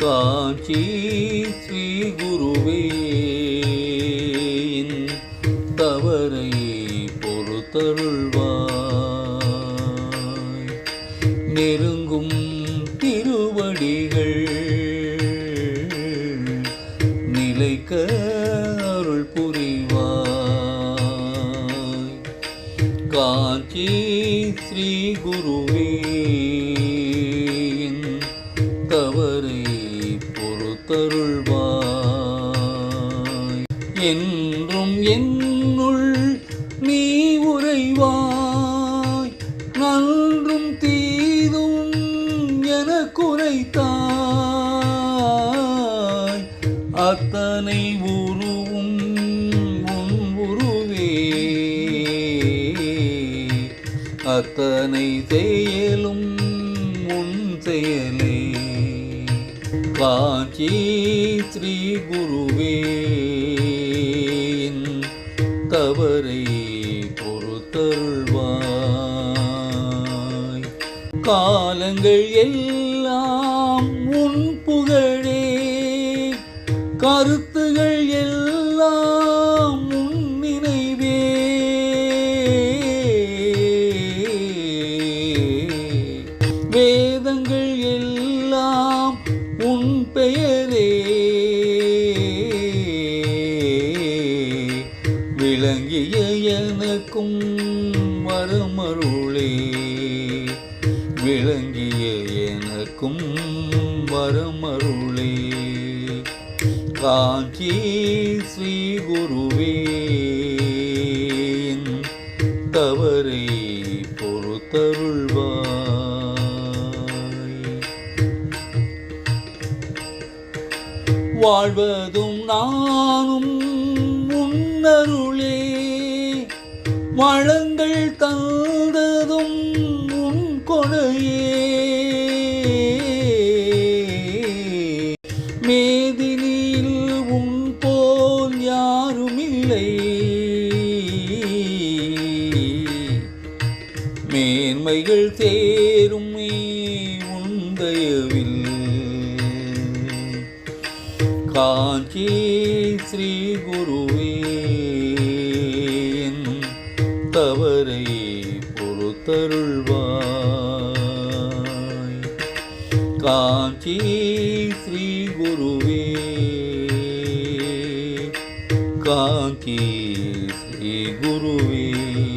காஞ்சி ஸ்ரீ குருவே. தவறை பொறுத்தருள்வாய். நெருங்கும் திருவடிகள் நிலைக்க அருள் புரிவாய். காஞ்சி ஸ்ரீ குருவே. என்றும் என்னுள் நீ உறைவாய். நன்றும் தீதும் என குறைத்தாய். அத்தனை உருவும் உன் உருவே. அத்தனை செயலும் உன் செயலே. காஞ்சி ஸ்ரீ குருவே. பொறுத்தவரை பொறுத்தருள்வாய். காலங்கள் எல்லாம் உன் புகழே. கருத்துகள் எல்லாம் உன் நினைவே. வேதங்கள் எல்லாம் உன் பெயர். விளங்கிய எனக்கும் வரமருளே. விளங்கிய எனக்கும் வரமருளே. காஞ்சி ஸ்ரீ குருவே தவறை பொறுத்தருள்வாய். வாழ்வதும் நானும் முன்னருளே வளங்கள் தந்ததும் உன் கொடையே. மேதினியில் உன் போல் யாரும் இல்லை மேன்மைகள் சேரும் உந்தயவில் காஞ்சி ஸ்ரீ குருவே. தவறை பொறுத்தருள்வாய். காஞ்சி ஸ்ரீ குருவே. காஞ்சி ஸ்ரீ குருவே.